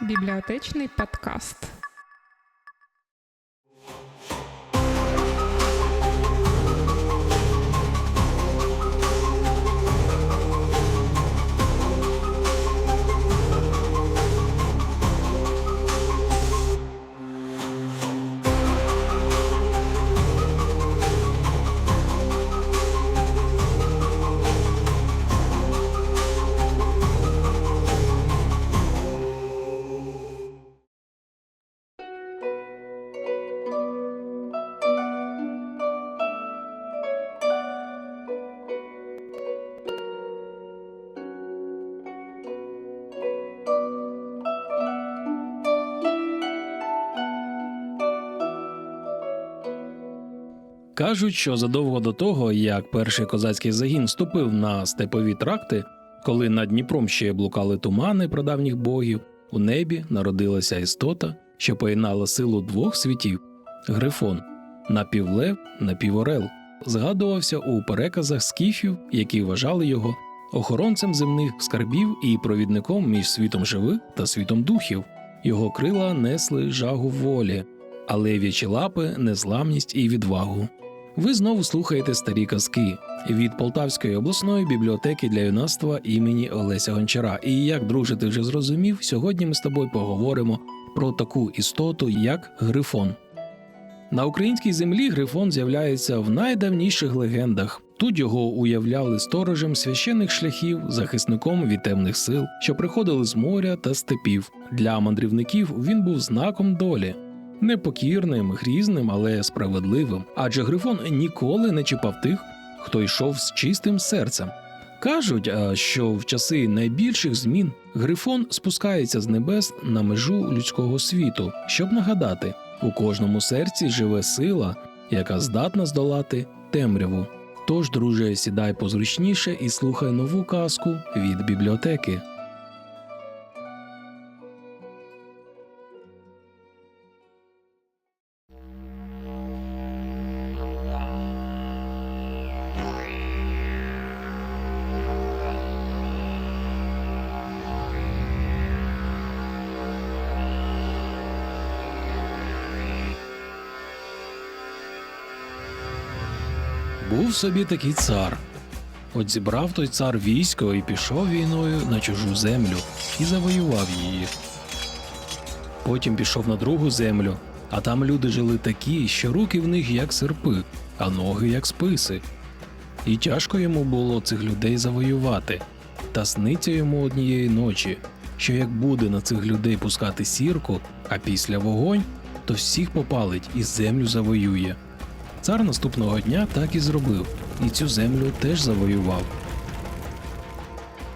Бібліотечний подкаст. Кажуть, що задовго до того, як перший козацький загін вступив на степові тракти, коли над Дніпром ще блукали тумани прадавніх богів, у небі народилася істота, що поєднала силу двох світів грифон, напівлев, напіворел. Згадувався у переказах скіфів, які вважали його охоронцем земних скарбів і провідником між світом живих та світом духів. Його крила несли жагу волі, а лев'ячі лапи незламність і відвагу. Ви знову слухаєте старі казки від Полтавської обласної бібліотеки для юнацтва імені Олеся Гончара. І як друже, ти вже зрозумів, сьогодні ми з тобою поговоримо про таку істоту, як грифон. На українській землі грифон з'являється в найдавніших легендах. Тут його уявляли сторожем священних шляхів, захисником від темних сил, що приходили з моря та степів. Для мандрівників він був знаком долі, непокірним, грізним, але справедливим, адже Грифон ніколи не чіпав тих, хто йшов з чистим серцем. Кажуть, що в часи найбільших змін Грифон спускається з небес на межу людського світу, щоб нагадати, у кожному серці живе сила, яка здатна здолати темряву. Тож, друже, сідай позручніше і слухай нову казку від бібліотеки. Був собі такий цар. От зібрав той цар військо і пішов війною на чужу землю і завоював її. Потім пішов на другу землю, а там люди жили такі, що руки в них як серпи, а ноги як списи. І тяжко йому було цих людей завоювати. Та сниться йому однієї ночі, що як буде на цих людей пускати сірку, а після вогонь, то всіх попалить і землю завоює. Цар наступного дня так і зробив, і цю землю теж завоював.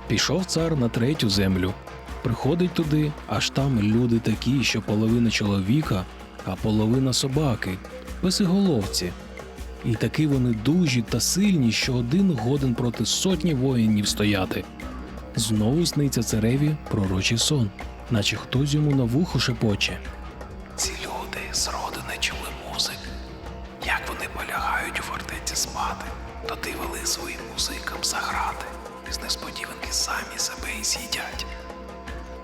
Пішов цар на третю землю. Приходить туди, аж там люди такі, що половина чоловіка, а половина собаки, песиголовці. І таки вони дужі та сильні, що один годен проти сотні воїнів стояти. Знову сниться цареві пророчий сон, наче хтось йому на вухо шепоче. То вели своїм музикам заграти, з несподіванки самі себе і з'їдять.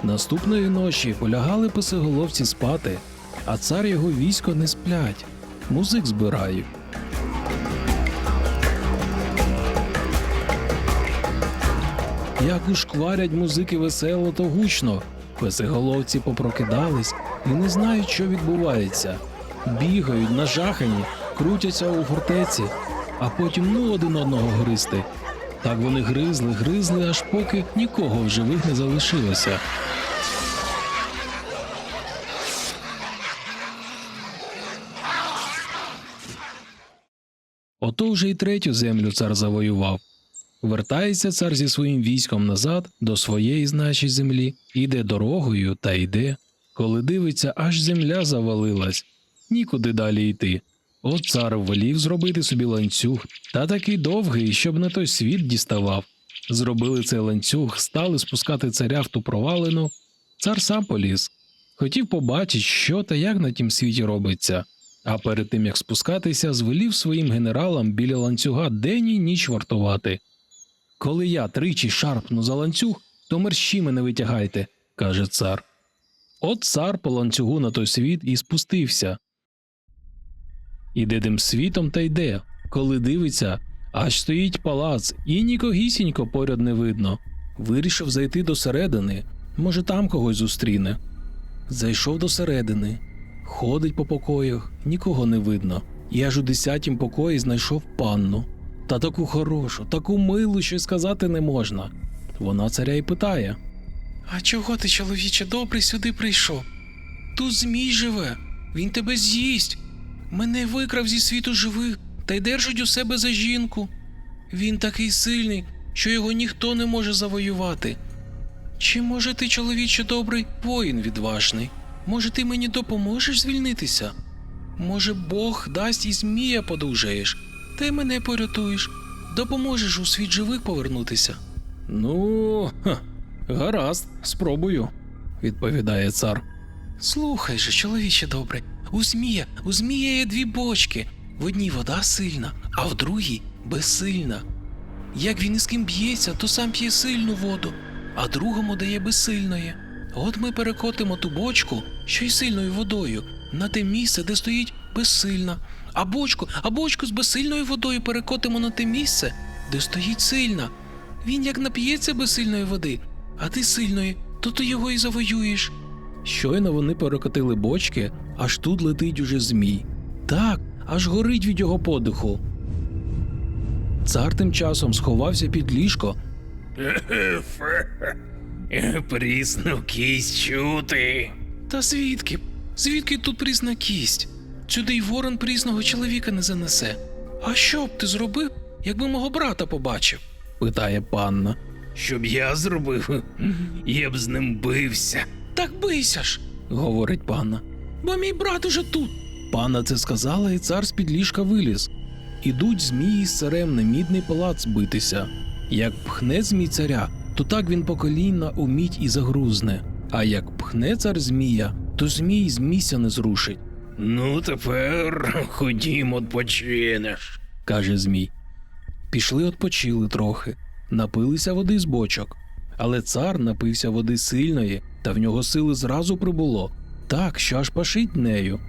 Наступної ночі полягали писиголовці спати, а цар його військо не сплять, музик збирають. Як ушкварять музики весело та гучно, песиголовці попрокидались і не знають, що відбувається. Бігають, нажахані, крутяться у фортеці, а потім ну один одного гризти. Так вони гризли, гризли, аж поки нікого в живих не залишилося. Ото вже й третю землю цар завоював. Вертається цар зі своїм військом назад до своєї значить землі, іде дорогою та йде. Коли дивиться, аж земля завалилась, нікуди далі йти. От цар волів зробити собі ланцюг, та такий довгий, щоб на той світ діставав. Зробили цей ланцюг, стали спускати царя в ту провалину. Цар сам поліз. Хотів побачити, що та як на тім світі робиться. А перед тим як спускатися, звелів своїм генералам біля ланцюга день і ніч вартувати. Коли я тричі шарпну за ланцюг, то мерщі мене витягайте, каже цар. От цар по ланцюгу на той світ і спустився. Іде тим світом та йде, коли дивиться, аж стоїть палац, і нікогісінько поряд не видно. Вирішив зайти до середини, може, там когось зустріне. Зайшов до середини, ходить по покоях, нікого не видно. І аж у десятім покої знайшов панну. Та таку хорошу, таку милу, що й сказати не можна. Вона царя й питає: А чого ти, чоловіче, добрий сюди прийшов? Тут змій живе, він тебе з'їсть. Мене викрав зі світу живих та й держить у себе за жінку. Він такий сильний, що його ніхто не може завоювати. Чи може ти, чоловіче добрий, воїн відважний? Може, ти мені допоможеш звільнитися? Може, Бог дасть і змія подужаєш, й мене порятуєш, допоможеш у світ живих повернутися. Ну, ха, гаразд, спробую, відповідає цар. Слухай же, чоловіче добре, у змія, у змія є дві бочки. В одній вода сильна, а в другій безсильна. Як він із ким б'ється, то сам п'є сильну воду, а другому дає безсильної. От ми перекотимо ту бочку, що й сильною водою, на те місце, де стоїть безсильна. А бочку, а бочку з безсильною водою перекотимо на те місце, де стоїть сильна. Він як нап'ється безсильної води, а ти сильної, то ти його і завоюєш. Щойно вони перекотили бочки, аж тут летить уже змій. Так, аж горить від його подиху. Цар тим часом сховався під ліжко, Прісну кість чути. Та звідки? Звідки тут прісна кість? Сюди й ворон прісного чоловіка не занесе. А що б ти зробив, якби мого брата побачив? питає панна. Щоб я зробив, я б з ним бився. Так бийся ж, говорить панна. бо мій брат уже тут. Панна це сказала, і цар з під ліжка виліз. Ідуть змії з царем на мідний палац битися. Як пхне змій царя, то так він по коліна у і загрузне. А як пхне цар змія, то змій з місця не зрушить, Ну, тепер ходімо, відпочинеш. каже змій. Пішли отпочили трохи, напилися води з бочок. Але цар напився води сильної, та в нього сили зразу прибуло, так, що аж пашить нею.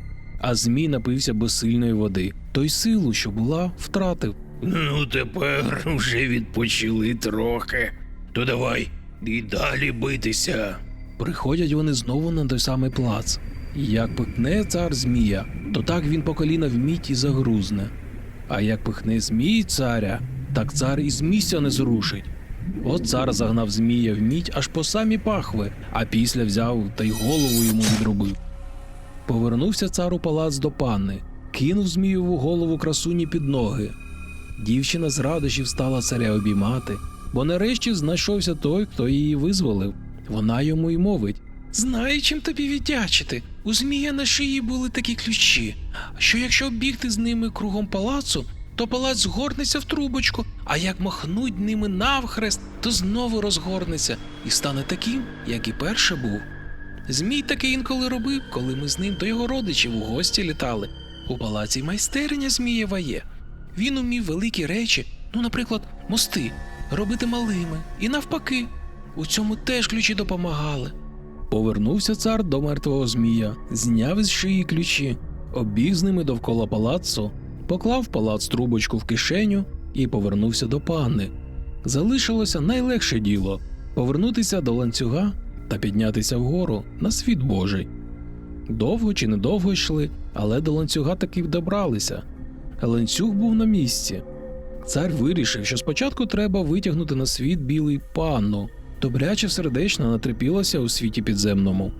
А змій напився безсильної води, той силу, що була, втратив. Ну, тепер вже відпочили трохи. То давай і далі битися. Приходять вони знову на той самий плац. Як пихне цар змія, то так він по коліна вміть і загрузне. А як пихне змій царя, так цар і з місця не зрушить. От цар загнав змія в мідь аж по самі пахви, а після взяв та й голову йому відробив. Повернувся цар у палац до панни, кинув змієву голову красуні під ноги. Дівчина з радощів стала царя обіймати, бо нарешті знайшовся той, хто її визволив. Вона йому й мовить. Знаю, чим тобі віддячити. У змія на шиї були такі ключі, що якщо бігти з ними кругом палацу, то палац згорнеться в трубочку, а як махнуть ними навхрест, то знову розгорнеться і стане таким, як і перше був. Змій таки інколи робив, коли ми з ним до його родичів у гості літали. У палаці майстерня Змієва є. Він умів великі речі, ну, наприклад, мости, робити малими, і навпаки. У цьому теж ключі допомагали. Повернувся цар до мертвого змія, зняв із шиї ключі, обіг з ними довкола палацу, поклав палац трубочку в кишеню і повернувся до панни. Залишилося найлегше діло повернутися до ланцюга та піднятися вгору на світ Божий. Довго чи недовго йшли, але до ланцюга таки добралися. Ланцюг був на місці. Цар вирішив, що спочатку треба витягнути на світ білий панну, добряче сердечно натрепілася у світі підземному.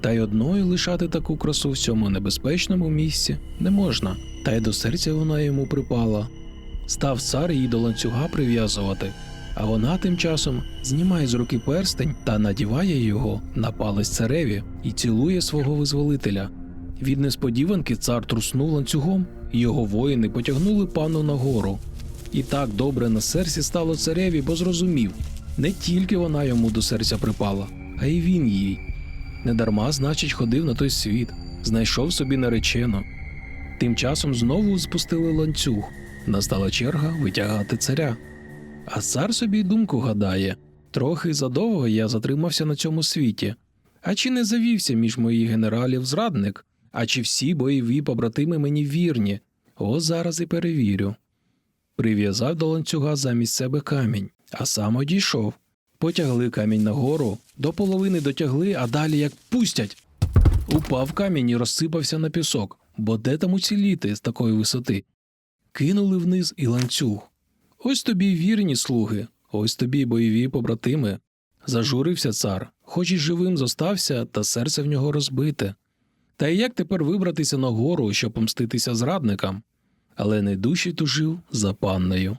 Та й одною лишати таку красу в цьому небезпечному місці не можна, та й до серця вона йому припала. Став цар її до ланцюга прив'язувати, а вона тим часом знімає з руки перстень та надіває його на палець цареві і цілує свого визволителя. Від несподіванки цар труснув ланцюгом, його воїни потягнули пану нагору. І так добре на серці стало цареві, бо зрозумів, не тільки вона йому до серця припала, а й він їй. Недарма, значить, ходив на той світ, знайшов собі наречену. Тим часом знову спустили ланцюг. Настала черга витягати царя. А цар собі думку гадає трохи задовго я затримався на цьому світі, А чи не завівся між моїх генералів зрадник? А чи всі бойові побратими мені вірні? О, зараз і перевірю. Прив'язав до ланцюга замість себе камінь, а сам одійшов. Потягли камінь нагору, до половини дотягли, а далі як пустять. Упав камінь і розсипався на пісок, бо де там уціліти з такої висоти? Кинули вниз і ланцюг. Ось тобі вірні слуги, ось тобі бойові побратими. Зажурився цар, хоч і живим зостався, та серце в нього розбите. Та й як тепер вибратися на гору, щоб помститися зрадникам? Але найдужче тужив за паннею.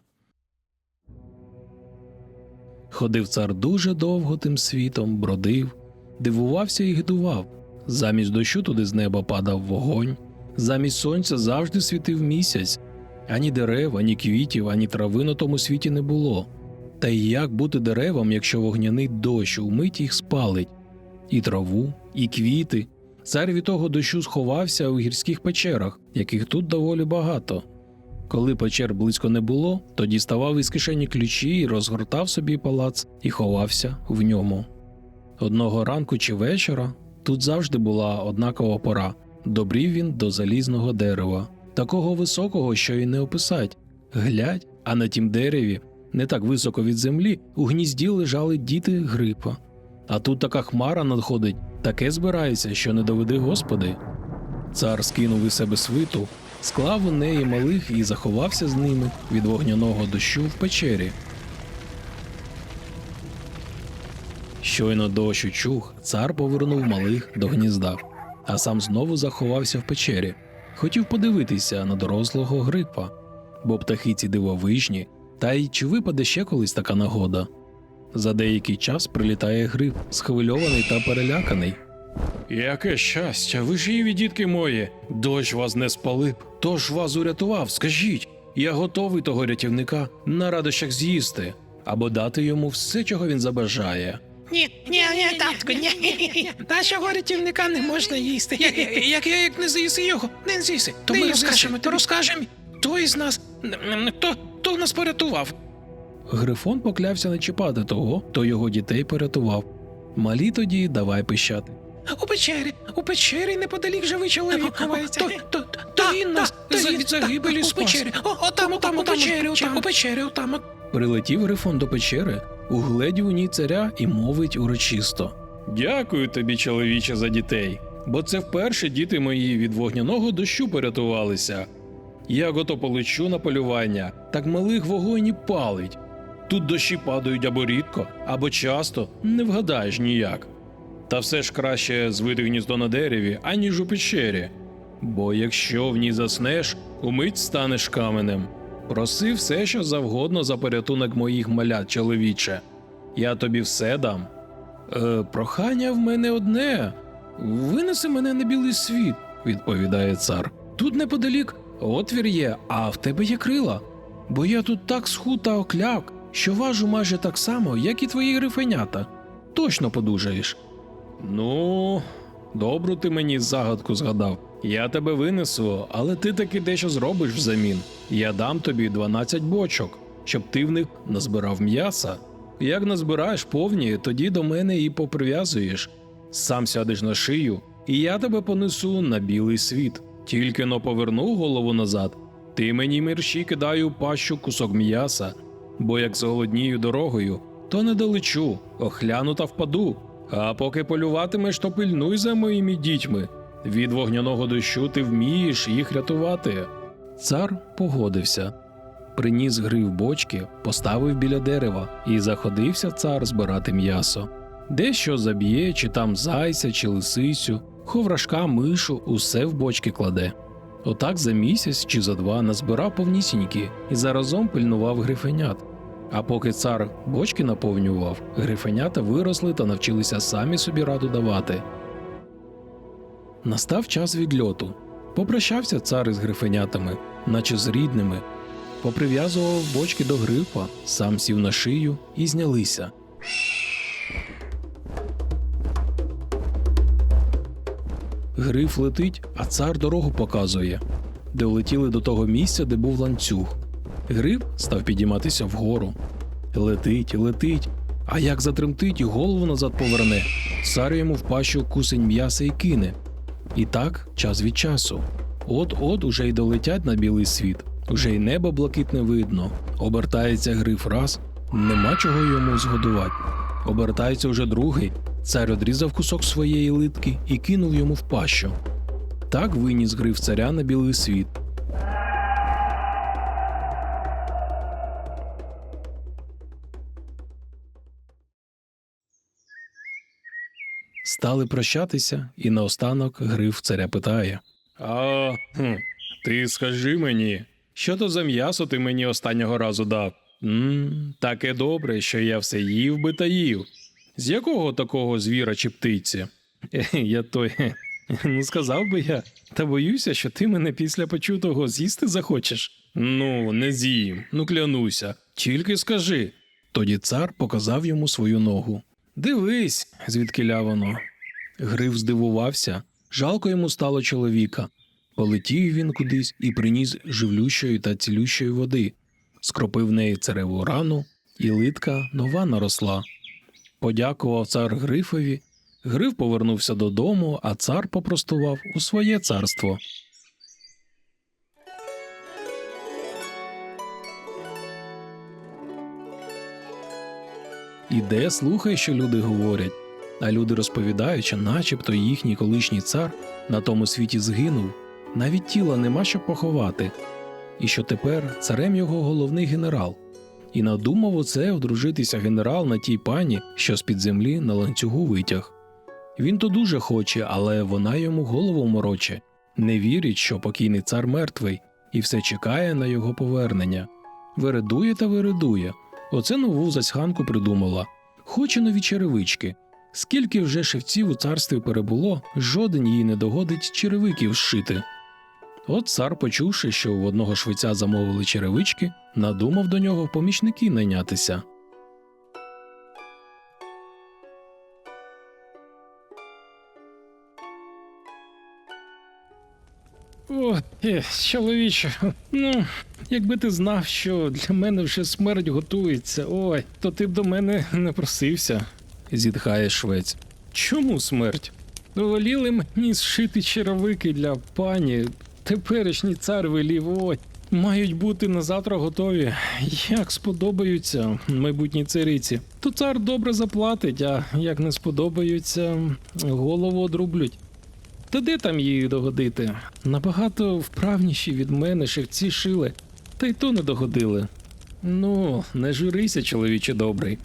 Ходив цар дуже довго тим світом, бродив, дивувався і гидував. Замість дощу туди з неба падав вогонь, замість сонця завжди світив місяць. Ані дерев, ані квітів, ані трави на тому світі не було. Та й як бути деревам, якщо вогняний дощ умить їх спалить? І траву, і квіти. Цар від того дощу сховався у гірських печерах, яких тут доволі багато. Коли печер близько не було, то діставав із кишені ключі і розгортав собі палац і ховався в ньому. Одного ранку чи вечора тут завжди була однакова пора. Добрів він до залізного дерева, такого високого, що й не описать. Глядь, а на тім дереві, не так високо від землі, у гнізді лежали діти грипа. А тут така хмара надходить, таке збирається, що не доведи Господи. Цар скинув із себе свиту, склав у неї малих і заховався з ними від вогняного дощу в печері. Щойно дощ учух, цар повернув малих до гнізда, а сам знову заховався в печері. Хотів подивитися на дорослого грипа, бо птахи ці дивовижні, та й чи випаде ще колись така нагода. За деякий час прилітає грип, схвильований та переляканий. Яке щастя, ви живі, дітки мої. Дощ вас не спалив, тож вас урятував. Скажіть, я готовий того рятівника на радощах з'їсти або дати йому все, чого він забажає. Ні, ні, ні, татко, ні. Нашого рятівника не можна їсти. Як, як я як не з'їси його, не з'їси. То ми розкажемо, то розкажемо. Хто із нас, хто, хто нас порятував? Грифон поклявся не чіпати того, хто його дітей порятував. Малі тоді давай пищати. У печері, у печері неподалік живий чоловік ховається. То, то, він нас за- від загибелі спас. У печері, о, отам, отам, у печері, отам, у печері, отам. от. Прилетів Грифон до печери, угледів у ній царя і мовить урочисто. Дякую тобі, чоловіче, за дітей, бо це вперше діти мої від вогняного дощу порятувалися. Я гото полечу на полювання, так малих вогонь і палить. Тут дощі падають або рідко, або часто, не вгадаєш ніяк. Та все ж краще звити гніздо на дереві, аніж у печері. Бо якщо в ній заснеш, умить станеш каменем. Проси все, що завгодно за порятунок моїх малят, чоловіче. Я тобі все дам. Е, прохання в мене одне. Винеси мене на білий світ, відповідає цар. Тут неподалік отвір є, а в тебе є крила. Бо я тут так схуд та окляк, що важу майже так само, як і твої грифенята. Точно подужаєш. Ну, добру ти мені загадку згадав. Я тебе винесу, але ти таки дещо зробиш взамін. Я дам тобі 12 бочок, щоб ти в них назбирав м'яса. Як назбираєш повні, тоді до мене і поприв'язуєш. Сам сядеш на шию, і я тебе понесу на білий світ. Тільки но поверну голову назад, ти мені мерщі кидай у пащу кусок м'яса, бо як зголоднію дорогою, то не долечу, охляну та впаду. А поки полюватимеш, то пильнуй за моїми дітьми. Від вогняного дощу ти вмієш їх рятувати. Цар погодився. Приніс грив бочки, поставив біля дерева і заходився цар збирати м'ясо. Дещо заб'є, чи там зайця, чи лисицю, ховрашка, мишу, усе в бочки кладе. Отак за місяць чи за два назбирав повнісінькі і заразом пильнував грифенят. А поки цар бочки наповнював, грифенята виросли та навчилися самі собі раду давати. Настав час відльоту. Попрощався цар із грифенятами, наче з рідними, поприв'язував бочки до грифа, сам сів на шию і знялися. Гриф летить, а цар дорогу показує, де летіли до того місця, де був ланцюг. Гриф став підійматися вгору. Летить, летить, А як затремтить і голову назад поверне, цар йому в пащу кусень м'яса і кине. І так, час від часу. От-от уже й долетять на білий світ, уже й небо блакитне видно. Обертається гриф раз, нема чого йому згодувати. Обертається уже другий. Цар одрізав кусок своєї литки і кинув йому в пащу. Так виніс гриф царя на білий світ. Стали прощатися, і наостанок гриф царя питає: А, хм, ти скажи мені, що то за м'ясо ти мені останнього разу дав? Мм, таке добре, що я все їв би та їв. З якого такого звіра чи птиці? Е, Я той, ну сказав би я, та боюся, що ти мене після почутого з'їсти захочеш. Ну, не з'їм, ну клянуся, тільки скажи. Тоді цар показав йому свою ногу. Дивись, звідкиля воно. Гриф здивувався, жалко йому стало чоловіка. Полетів він кудись і приніс живлющої та цілющої води, скропив неї цареву рану, і литка нова наросла. Подякував цар Грифові. Гриф повернувся додому, а цар попростував у своє царство. Іде, слухай, що люди говорять. А люди розповідають, що начебто їхній колишній цар на тому світі згинув, навіть тіла нема що поховати, і що тепер царем його головний генерал. І надумав оце одружитися генерал на тій пані, що з-під землі на ланцюгу витяг. Він то дуже хоче, але вона йому голову мороче, не вірить, що покійний цар мертвий, і все чекає на його повернення. Вередує та вередує. Оце нову засьханку придумала. Хоче нові черевички. Скільки вже шевців у царстві перебуло, жоден їй не догодить черевиків зшити. От цар, почувши, що в одного швеця замовили черевички, надумав до нього помічники найнятися. О, е, чоловіче, ну, якби ти знав, що для мене вже смерть готується, ой, то ти б до мене не просився, зітхає швець. Чому смерть? Воліли мені зшити черевики для пані. Теперішній цар велів, ой, мають бути на завтра готові. Як сподобаються майбутній цариці, то цар добре заплатить, а як не сподобаються, голову одрублють. Та де там її догодити? Набагато вправніші від мене шевці шили, та й то не догодили. Ну, не журися, чоловіче добрий,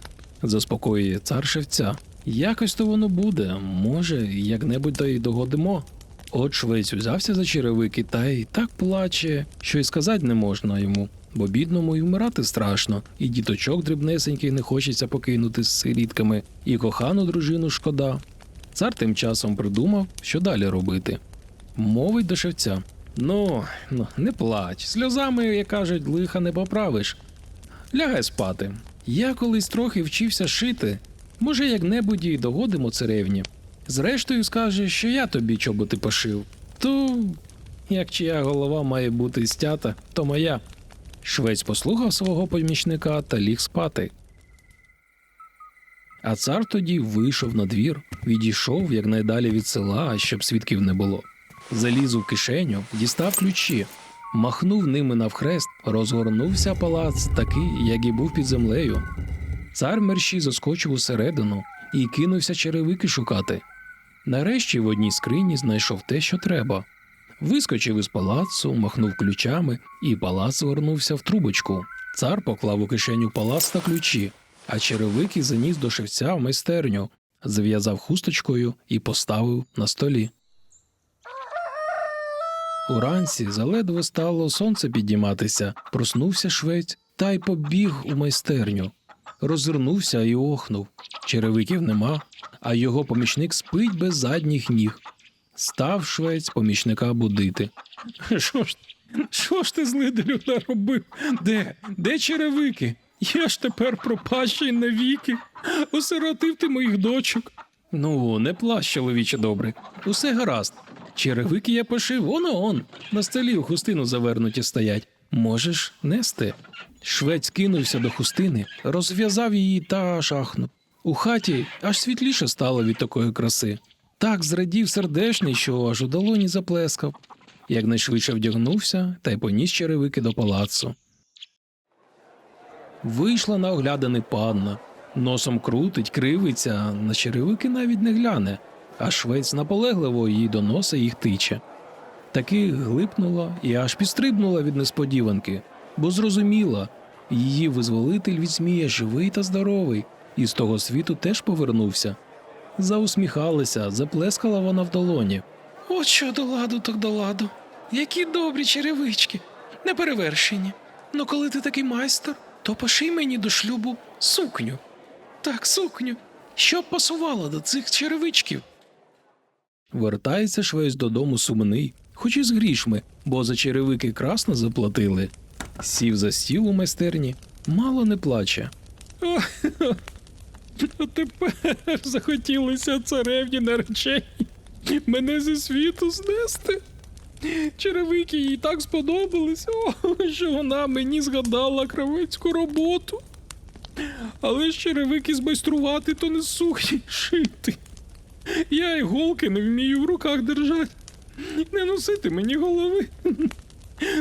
заспокоює цар шевця. Якось то воно буде, може, як-небудь то й догодимо. От швець узявся за черевики та й так плаче, що й сказати не можна йому, бо бідному й вмирати страшно, і діточок дрібнесеньких не хочеться покинути з сирітками, і кохану дружину шкода. Цар тим часом придумав, що далі робити. Мовить до шевця: Ну, ну, не плач, сльозами, як кажуть, лиха не поправиш. Лягай спати. Я колись трохи вчився шити. Може, як-небудь і догодимо царевні. Зрештою, скаже, що я тобі чоботи пошив. То, як чия голова має бути стята, то моя. Швець послухав свого помічника та ліг спати. А цар тоді вийшов на двір, відійшов якнайдалі від села, щоб свідків не було. Заліз у кишеню, дістав ключі, махнув ними навхрест, розгорнувся палац такий, як і був під землею. Цар мерщій заскочив усередину і кинувся черевики шукати. Нарешті в одній скрині знайшов те, що треба. Вискочив із палацу, махнув ключами, і палац горнувся в трубочку. Цар поклав у кишеню палац та ключі, а черевики заніс до шевця в майстерню, зав'язав хусточкою і поставив на столі. Уранці заледве стало сонце підніматися, проснувся швець та й побіг у майстерню. Розвернувся і охнув. Черевиків нема, а його помічник спить без задніх ніг. Став швець помічника будити. Що ж, що ж ти злиделю наробив? Де? Де черевики? Я ж тепер пропащий навіки. Осиротив ти моїх дочок. Ну, не плач, чоловіче добре. Усе гаразд. Черевики я пошив, он он. На столі у хустину завернуті стоять. Можеш нести. Швець кинувся до хустини, розв'язав її та шахнув. У хаті аж світліше стало від такої краси. Так зрадів сердешний, що аж у долоні заплескав. Якнайшвидше вдягнувся та й поніс черевики до палацу. Вийшла на огляданий панна. Носом крутить, кривиться, на черевики навіть не гляне, а швець наполегливо їй до носа їх тиче. Таки глипнула і аж підстрибнула від несподіванки, бо зрозуміла, її визволитель від змія живий та здоровий, і з того світу теж повернувся. Заусміхалася, заплескала вона в долоні. От що до ладу, так до ладу. Які добрі черевички, неперевершені. Ну коли ти такий майстер, то поший мені до шлюбу сукню. Так, сукню, щоб пасувало до цих черевичків. Вертається швець додому сумний, хоч і з грішми, бо за черевики красно заплатили. Сів за стіл у майстерні, мало не плаче. А тепер захотілося царевні наречені мене зі світу знести. Черевики їй так сподобались, о, що вона мені згадала кравецьку роботу. Але ж черевики змайструвати, то не сухі шити. Я іголки не вмію в руках держати. Не носити мені голови.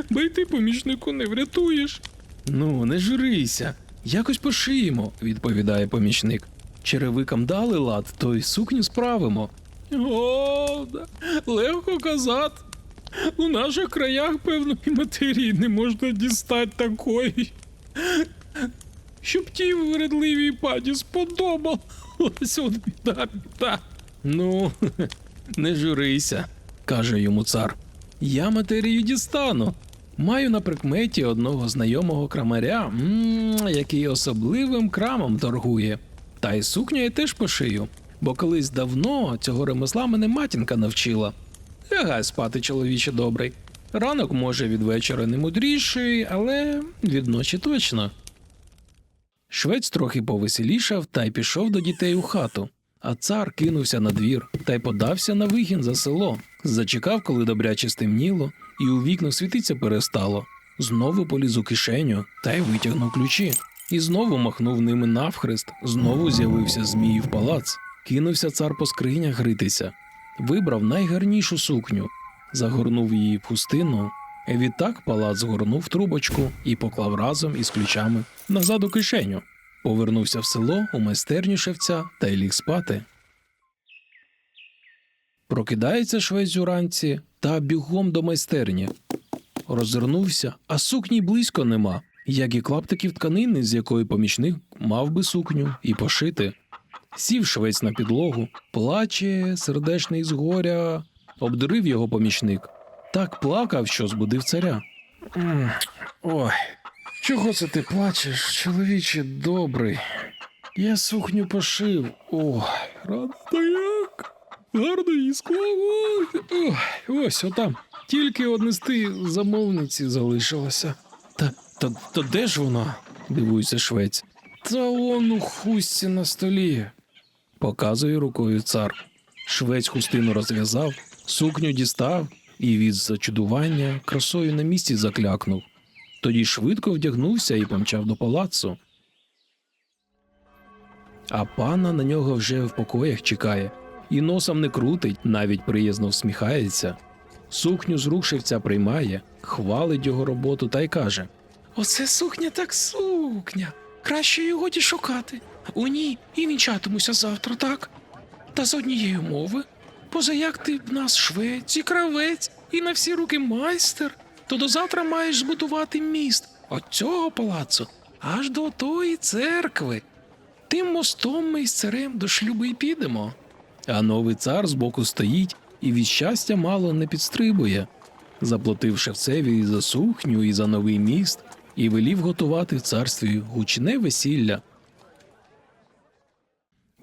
Бо й ти помічнику не врятуєш. Ну, не журися, якось пошиємо, відповідає помічник. Черевикам дали лад, то й сукню справимо. О, легко казати. У наших краях, певно, і матерії не можна дістати такої. Щоб тій вредливій пані сподобалось от біда, біда. Ну, не журися, каже йому цар. Я матерію дістану. Маю на прикметі одного знайомого крамаря, який особливим крамом торгує. Та й сукню я теж пошию, бо колись давно цього ремесла мене матінка навчила. Лягай спати, чоловіче добрий. Ранок може від вечора не мудріший, але від ночі точно. Швець трохи повеселішав та й пішов до дітей у хату. А цар кинувся на двір та й подався на вигін за село. Зачекав, коли добряче стемніло, і у вікна світиться перестало. Знову поліз у кишеню та й витягнув ключі. І знову махнув ними навхрест, знову з'явився Зміїв палац. Кинувся цар по скринях гритися. Вибрав найгарнішу сукню, загорнув її в хустину. Відтак палац згорнув трубочку і поклав разом із ключами назад у кишеню. Повернувся в село у майстерню шевця та й ліг спати. Прокидається швець уранці та бігом до майстерні. Розвернувся, а сукні близько нема, як і клаптиків тканини, з якої помічник мав би сукню і пошити. Сів швець на підлогу, плаче, сердешний з горя, обдурив його помічник. Так плакав, що збудив царя. Ой, чого це ти плачеш, чоловіче добрий? Я сукню пошив. Ой, рада та як? Гарно її склав. Ой, ось отам. Тільки однести замовниці залишилося. Та, та, та де ж вона? дивується швець. Та он у хустці на столі. Показує рукою цар. Швець хустину розв'язав, сукню дістав і від зачудування красою на місці заклякнув. Тоді швидко вдягнувся і помчав до палацу. А пана на нього вже в покоях чекає, і носом не крутить, навіть приязно всміхається. Сукню з рук шевця приймає, хвалить його роботу та й каже: Оце сукня так сукня. Краще її годі шукати. У ній і вінчатимуся завтра, так? Та з однієї мови. Поза як ти в нас швець і кравець, і на всі руки майстер, то до завтра маєш збудувати міст от цього палацу аж до тої церкви. Тим мостом ми із царем до шлюбу й підемо. А новий цар збоку стоїть і від щастя мало не підстрибує. Заплатив шевцеві і за сухню, і за новий міст, і велів готувати в царстві гучне весілля.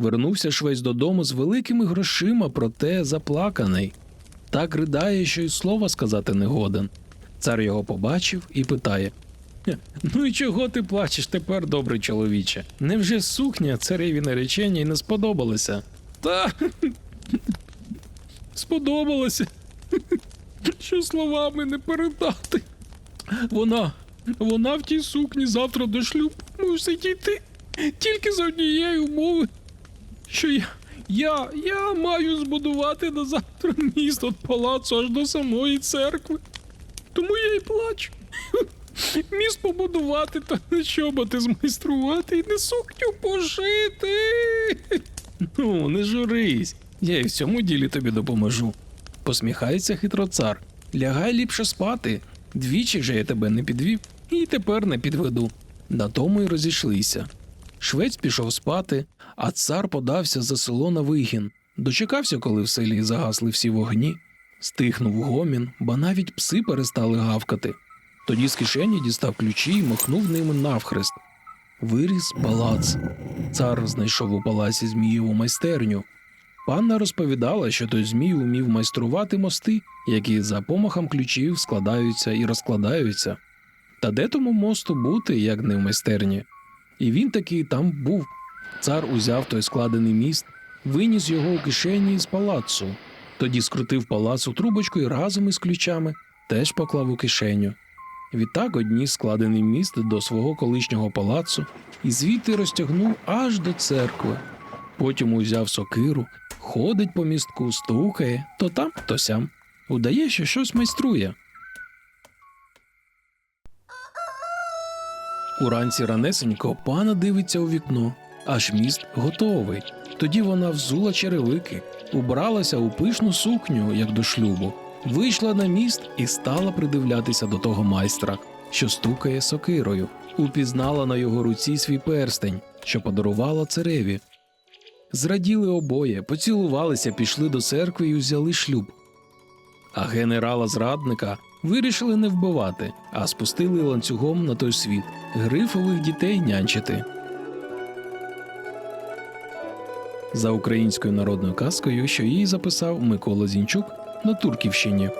Вернувся швець додому з великими грошима, проте заплаканий. Так ридає, що й слова сказати не годен. Цар його побачив і питає: Ну і чого ти плачеш тепер, добрий чоловіче? Невже сукня цареві наречення й не сподобалася? Та сподобалося, що словами не передати. Вона Вона в тій сукні завтра до шлюбу мусить йти тільки за однієї умови, що я, я, я маю збудувати на завтра міст від палацу аж до самої церкви. Тому я й плачу. Міст побудувати, та не чоботи змайструвати і не сукню пошити. Ну, не журись, я і в цьому ділі тобі допоможу. Посміхається хитро цар. Лягай ліпше спати. Двічі вже я тебе не підвів і тепер не підведу. На тому й розійшлися. Швець пішов спати, а цар подався за село на вигін. Дочекався, коли в селі загасли всі вогні, стихнув гомін, ба навіть пси перестали гавкати. Тоді з кишені дістав ключі і махнув ними навхрест. Виріс палац. Цар знайшов у палаці Змієву майстерню. Панна розповідала, що той Змій умів майструвати мости, які за помахом ключів складаються і розкладаються. Та де тому мосту бути, як не в майстерні? І він таки там був. Цар узяв той складений міст, виніс його у кишені з палацу, тоді скрутив палацу трубочку і разом із ключами теж поклав у кишеню. Відтак одніс складений міст до свого колишнього палацу і звідти розтягнув аж до церкви. Потім узяв сокиру, ходить по містку, стукає то там, то сям. Удає, що щось майструє. Уранці ранесенько пана дивиться у вікно, аж міст готовий. Тоді вона взула черевики, убралася у пишну сукню, як до шлюбу, вийшла на міст і стала придивлятися до того майстра, що стукає сокирою. Упізнала на його руці свій перстень, що подарувала цареві. Зраділи обоє, поцілувалися, пішли до церкви і узяли шлюб. А генерала зрадника вирішили не вбивати, а спустили ланцюгом на той світ грифових дітей нянчити. За українською народною казкою, що її записав Микола Зінчук на Турківщині.